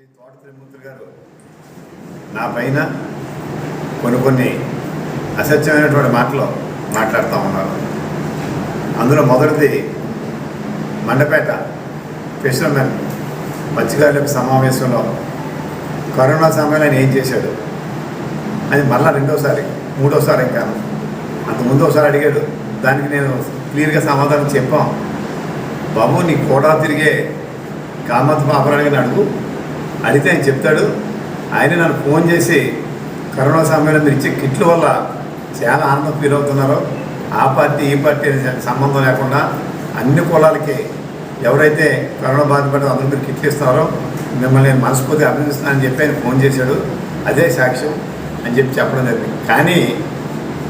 శ్రీ తోట త్రిమూర్తులు గారు నా పైన కొన్ని కొన్ని అసత్యమైనటువంటి మాటలు మాట్లాడుతూ ఉన్నారు. అందులో మొదటిది మండపేట ఫిషర్మెన్ మత్స్యకారుల సమావేశంలో కరోనా సమయంలో ఆయన ఏం చేశాడు? అది మళ్ళా రెండోసారి మూడోసారి ఇంకా. అంతకుముందు ఒకసారి అడిగాడు. దానికి నేను క్లియర్గా సమాధానం చెప్పాం. బాబు నీ కూడా తిరిగే కామత్ పాపరాడిని అడుగు. అడిగితే ఆయన చెప్తాడు ఆయన నన్ను ఫోన్ చేసి కరోనా సమయంలో మీరు ఇచ్చే కిట్ల వల్ల చాలా ఆనందం ఫీల్ అవుతున్నారు ఆ పార్టీ ఈ పార్టీ అనే సంబంధం లేకుండా అన్ని కులాలకి ఎవరైతే కరోనా బాధపడ్డ అందరూ మీరు కిట్లు ఇస్తారో మిమ్మల్ని నేను మనస్ఫూర్తిగా అభినందిస్తున్నానని చెప్పి ఆయన ఫోన్ చేశాడు. అదే సాక్ష్యం అని చెప్పి చెప్పడం జరిగింది. కానీ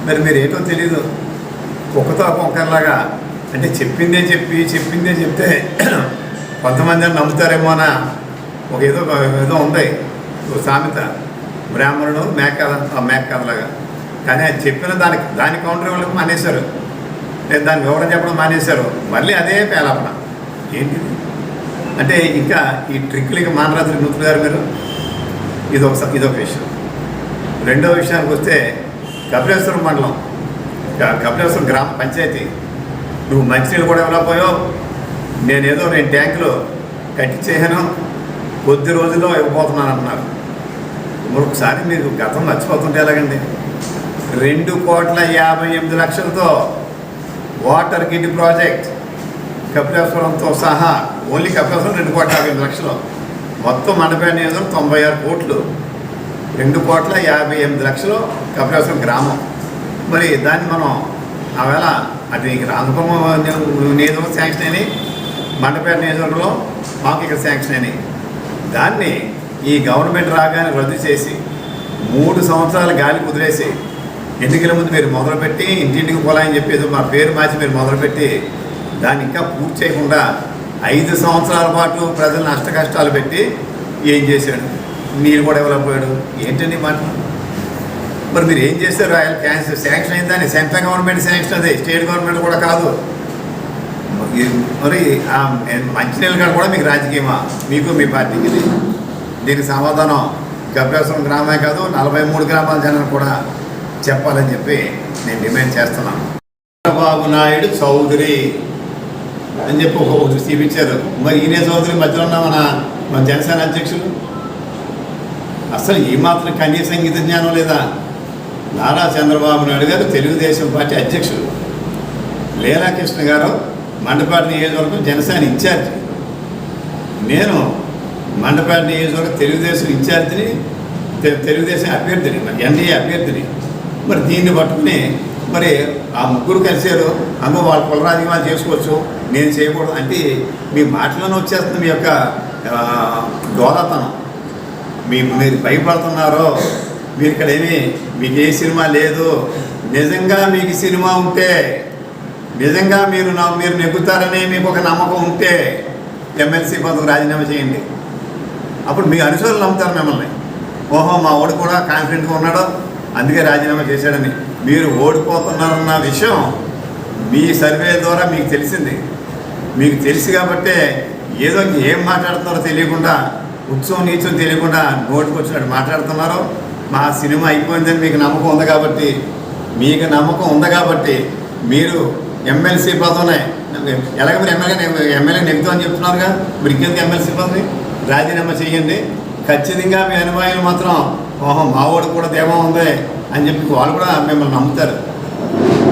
మరి మీరు ఏంటో తెలియదు కుక్కతో కుక్కలాగా అంటే చెప్పిందే చెప్పి చెప్పిందే చెప్తే కొంతమంది నమ్ముతారేమో అన్న ఒక ఏదో ఏదో ఉంది. ఒక సామెత. బ్రాహ్మణుడు మేక కథ మేక కథలాగా కానీ అది చెప్పిన దానికి దాని కౌంటర్ వాళ్ళకి మానేశారు. నేను దాని వివరణ చెప్పడం మానేశారు. మళ్ళీ అదే పేలాపన. ఏంటిది? అంటే ఇంకా ఈ ట్రిక్లకి మానరాత్రి నూతులు గారు మీరు? ఇది ఒక ఇదొక విషయం. రెండో విషయానికి వస్తే కపిలేశ్వరం మండలం. కపిలేశ్వరం గ్రామ పంచాయతీ. నువ్వు మంచినీళ్ళు కూడా ఇవ్వలేకపోయావు. నేనేదో నేను ట్యాంకులో కట్టించేసాను కొద్ది రోజుల్లో ఇవ్వబోతున్నాను అంటున్నారు మరొకసారి మీరు గతం మర్చిపోతుంటే ఎలాగండి? రెండు కోట్ల యాభై ఎనిమిది లక్షలతో వాటర్ గిడ్ ప్రాజెక్ట్ కపిలేశ్వరంతో సహా ఓన్లీ కపిలేశ్వరం రెండు కోట్ల యాభై ఎనిమిది లక్షలు. మొత్తం మండపే నియోజకం తొంభై ఆరు కోట్లు. రెండు కోట్ల యాభై ఎనిమిది లక్షలు కపిలేశ్వరం గ్రామం. మరి దాన్ని మనం ఆవేళ అది రాజపురం నియోజకవర్గం శాంక్షన్ అని మండపేట నియోజకవర్గంలో మాకు ఇక్కడ శాంక్షన్ అని దాన్ని ఈ గవర్నమెంట్ రాగానే రద్దు చేసి మూడు సంవత్సరాలు గాలి కుదిరేసి ఎన్నికల ముందు మీరు మొదలుపెట్టి ఇంటింటికి పోలాయని చెప్పేది మా పేరు మార్చి మీరు మొదలుపెట్టి దాన్ని ఇంకా పూర్తి చేయకుండా ఐదు సంవత్సరాల పాటు ప్రజలు నష్ట కష్టాలు పెట్టి ఏం చేశాడు? మీరు కూడా ఇవ్వలేకపోయాడు ఏంటండి మాట? మరి మీరు ఏం చేశారు? ఆయన క్యాన్సర్ శాంక్షన్ అయిందని సెంట్రల్ గవర్నమెంట్ శాంక్షన్ అదే స్టేట్ గవర్నమెంట్ కూడా కాదు. మరి- మరి ఆ కాడ కూడా మీకు రాజకీయమా? మీకు మీ పార్టీకి దీనికి సమాధానం గబ్బేశ్వరం గ్రామే కాదు నలభై మూడు గ్రామాల జనాలు కూడా చెప్పాలని చెప్పి నేను డిమాండ్ చేస్తున్నాను. చంద్రబాబు నాయుడు చౌదరి అని చెప్పి ఒక చూపించారు మరి ఈయనే చౌదరి మధ్యలో ఉన్న మన మన జనసేన అధ్యక్షులు? అసలు ఈ మాత్రం కనీస సంగీత జ్ఞానం లేదా? నారా చంద్రబాబు నాయుడు గారు తెలుగుదేశం పార్టీ అధ్యక్షులు. లీలాకృష్ణ గారు మండపాటి నియోజకవర్గం జనసేన ఇన్ఛార్జి. నేను మండపాటి నియోజకవర్గం తెలుగుదేశం ఇన్ఛార్జిని తెలుగుదేశం అభ్యర్థిని మరి ఎన్డీఏ అభ్యర్థిని. మరి దీన్ని పట్టుకుని మరి ఆ ముగ్గురు కలిశారు. అందులో వాళ్ళ కులరాజకీయాలు చేసుకోవచ్చు నేను చేయకూడదు అంటే మీ మాటలోనే వచ్చేస్తుంది మీ యొక్క ఆ, మీ మీరు భయపడుతున్నారో మీరు ఇక్కడేమి మీకు ఏ సినిమా లేదు. నిజంగా మీకు సినిమా ఉంటే నిజంగా మీరు నా మీరు నెగ్గుతారని మీకు ఒక నమ్మకం ఉంటే ఎమ్మెల్సీ పదవి రాజీనామా చేయండి. అప్పుడు మీ అనుచరులు నమ్ముతారు మిమ్మల్ని. ఓహో మా ఓడి కూడా కాన్ఫిడెంట్గా ఉన్నాడు. అందుకే రాజీనామా చేశాడని. మీరు ఓడిపోతున్నారన్న విషయం మీ సర్వే ద్వారా మీకు తెలిసింది. మీకు తెలుసు కాబట్టే ఏదో ఏం మాట్లాడుతున్నారో తెలియకుండా ఉత్సవం నీచం తెలియకుండా నోటికి వచ్చినట్టు మాట్లాడుతున్నారు. మా సినిమా అయిపోయిందని మీకు నమ్మకం ఉంది కాబట్టి మీకు నమ్మకం ఉంది కాబట్టి మీరు ఎమ్మెల్సీ పదవినే ఎలాగ మీరు ఎమ్మెల్యే ఎమ్మెల్యే నెగ్గుతామని చెప్తున్నారుగా మీరు ఇంకెందుకు ఎమ్మెల్సీ పదవి రాజీనామా చేయండి ఖచ్చితంగా మీ అనుమానులు మాత్రం ఓహో మావాడు కూడా దేవా ఉంది అని చెప్పి వాళ్ళు కూడా మిమ్మల్ని నమ్ముతారు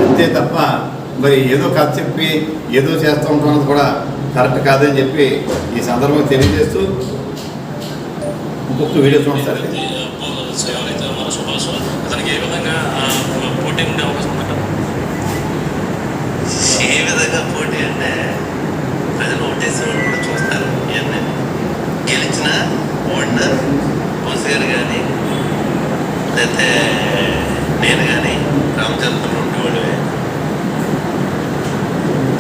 అంతే తప్ప మరి ఏదో కథ చెప్పి ఏదో చేస్తూ ఉంటున్నది కూడా కరెక్ట్ కాదని చెప్పి ఈ సందర్భంగా తెలియజేస్తూ ఇంకొక వీడియో చూస్తారు ఎవరైతే ఉన్నారో సుభాష్ అతనికి ఏ విధంగా ఆ, పోటీ ఉండే అవకాశం ఉందంట ఏ విధంగా అంటే ప్రజలు ఓటేసి వాళ్ళు కూడా చూస్తారు. ఇవన్నీ గెలిచిన ఓడిన కోసేరు కానీ లేకపోతే నేను కానీ రామచంద్రులు ఉండేవాడివే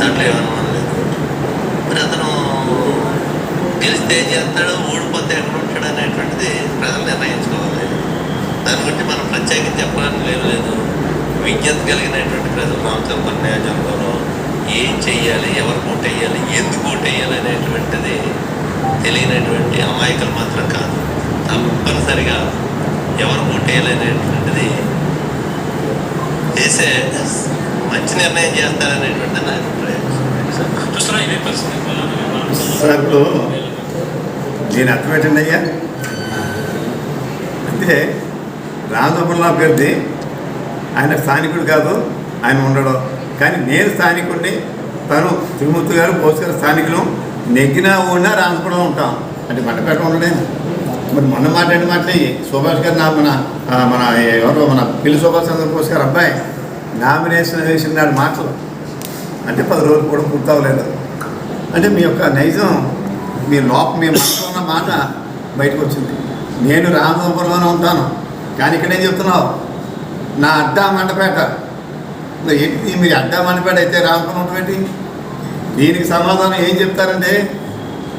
దాంట్లో ఏమన్నా లేదు. మరి అతను గెలిస్తే ఏం చేస్తాడో ఓడిపోతే ఎక్కడ ఉంటాడు అనేటువంటిది ప్రజలు నిర్ణయించుకోవాలి. దాని గురించి మనం ప్రత్యేకంగా చెప్పడానికి లేదు. లేదు. విజ్ఞత కలిగినటువంటి ప్రజలు రామచంద్ర నియోజకవర్గంలో ఏం చెయ్యాలి ఎవరు ఓటు వేయాలి ఎందుకు ఓటు వేయాలి అనేటువంటిది తెలియనటువంటి అమాయకులు మాత్రం కాదు. తప్పనిసరిగా ఎవరు ఓటేయాలనేటువంటిది చేసే మంచి నిర్ణయం చేస్తారనేటువంటిది నా అభిప్రాయం. సార్ ఇప్పుడు దీని అర్థం ఏంటండి అయ్యా. అంటే రాజగోపాల అభ్యర్థి ఆయన స్థానికుడు కాదు ఆయన ఉండడు. కానీ నేను స్థానికుడిని తను తిరుమూర్తి గారు బోస్ గారు స్థానికులు నెగ్గినా ఉన్నా రాజపురం ఉంటాం. అంటే మండపేట ఉండలేదు మరి మొన్న మాట్లాడిన మాటలే సుభాష్ గారు నా మన మన ఎవరో మన పిల్లి సుభాష్ చంద్రబోస్ గారు అబ్బాయి నామినేషన్ వేసిన నాడు మాటలు. అంటే పది రోజులు కూడా పూర్తవలేదు అంటే మీ యొక్క నైజం మీ లోప మీ మనసులో ఉన్న మాట బయటకు వచ్చింది. నేను రామపురంలోనే ఉంటాను. కానీ ఇక్కడేం చెప్తున్నావు? నా అడ్డా మండపేట ఏంటి మీ అడ్డామని పేడ అయితే రామపురం దీనికి సమాధానం ఏం చెప్తారంటే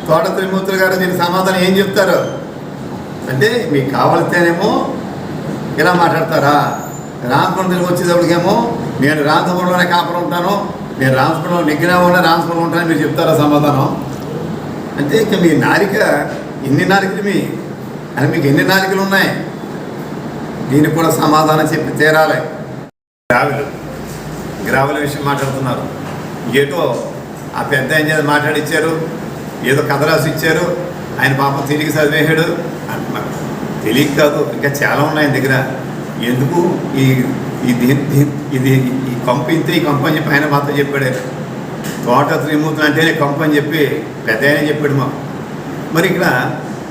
తోట త్రిమూర్తులు గారు దీనికి సమాధానం ఏం చెప్తారు? అంటే మీకు కావలితేనేమో ఇలా మాట్లాడతారా? రామపురం తిరిగి వచ్చేటప్పటికేమో నేను రామపురంలోనే కాపురం ఉంటాను నేను రామపురంలో నెగ్గినా ఉన్నా ఉంటాను మీరు చెప్తారా సమాధానం? అంటే ఇక మీ నాలిక ఎన్ని నాలికలు మీ? అని మీకు ఎన్ని నాలికలు ఉన్నాయి? దీనికి కూడా సమాధానం చెప్పి తీరాలి. రావిలు. గ్రావెల విషయం మాట్లాడుతున్నారు. ఏటో ఆ పెద్ద ఆయన చేత మాట్లాడిచ్చారు. ఏదో కథ రాసి ఇచ్చారు ఆయన పాపం తిరిగి చదివేశాడు. అంటున్నారు తెలియక కాదు ఇంకా చాలా ఉన్నాయి దగ్గర. ఎందుకు? ఈ ఈ ఇది ఈ కంప ఇంతే ఈ కంప అని చెప్పి ఆయన మాతో చెప్పాడు తోట త్రిమూర్తులు అంటేనే కంప అని చెప్పి పెద్ద ఆయన చెప్పాడు మాకు. మరి ఇక్కడ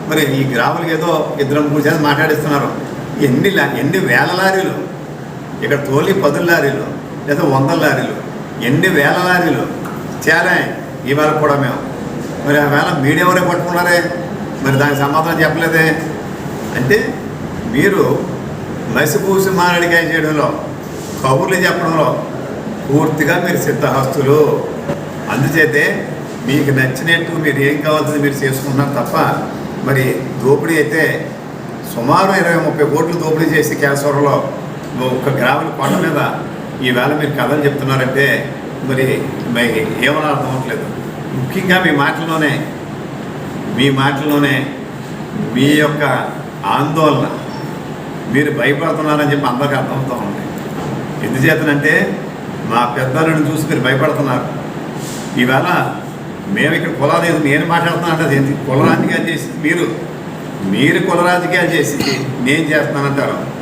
మరి ఈ గ్రాములకు ఏదో ఇద్దరు ముగ్గురు చేత మాట్లాడిస్తున్నారు. ఎన్ని ఎన్ని వేల లారీలు? ఇక్కడ తోలి పదుల లారీలు. లేదా వందల లారీలు ఎన్ని వేల లారీలు చేరాయి ఇవాళ కూడా మేము. మరి ఆ వేళ మీడియం పట్టుకున్నారే? మరి దానికి సమాధానం చెప్పలేదే? అంటే మీరు మసిపూసి మారడికాయ చేయడంలో కబుర్లు చెప్పడంలో పూర్తిగా మీరు సిద్ధహస్తులు. అందుచేతే మీకు నచ్చినట్టు మీరు ఏం కావాల్సింది మీరు చేసుకున్నారు తప్ప మరి దోపిడీ అయితే సుమారు ఇరవై ముప్పై కోట్లు దోపిడీ చేసి కేశవరంలో ఒక గ్రాముల కొండ మీద ఈవేళ మీరు కథలు చెప్తున్నారంటే మరి మరి ఏమన్నా అర్థం అవ్వట్లేదు. ముఖ్యంగా మీ మాటల్లోనే మీ మాటల్లోనే మీ యొక్క ఆందోళన. మీరు భయపడుతున్నారని చెప్పి అందరికీ అర్థమవుతూ ఉంది. ఎందుచేతనంటే మా పెద్దలను చూసి మీరు భయపడుతున్నారు. ఈవేళ మేము ఇక్కడ కుల నేను మాట్లాడుతున్నా అంటే ఏంటి? కుల రాజకీయాలు చేసి మీరు. మీరు కుల రాజకీయాలు చేసి నేను చేస్తానంటారు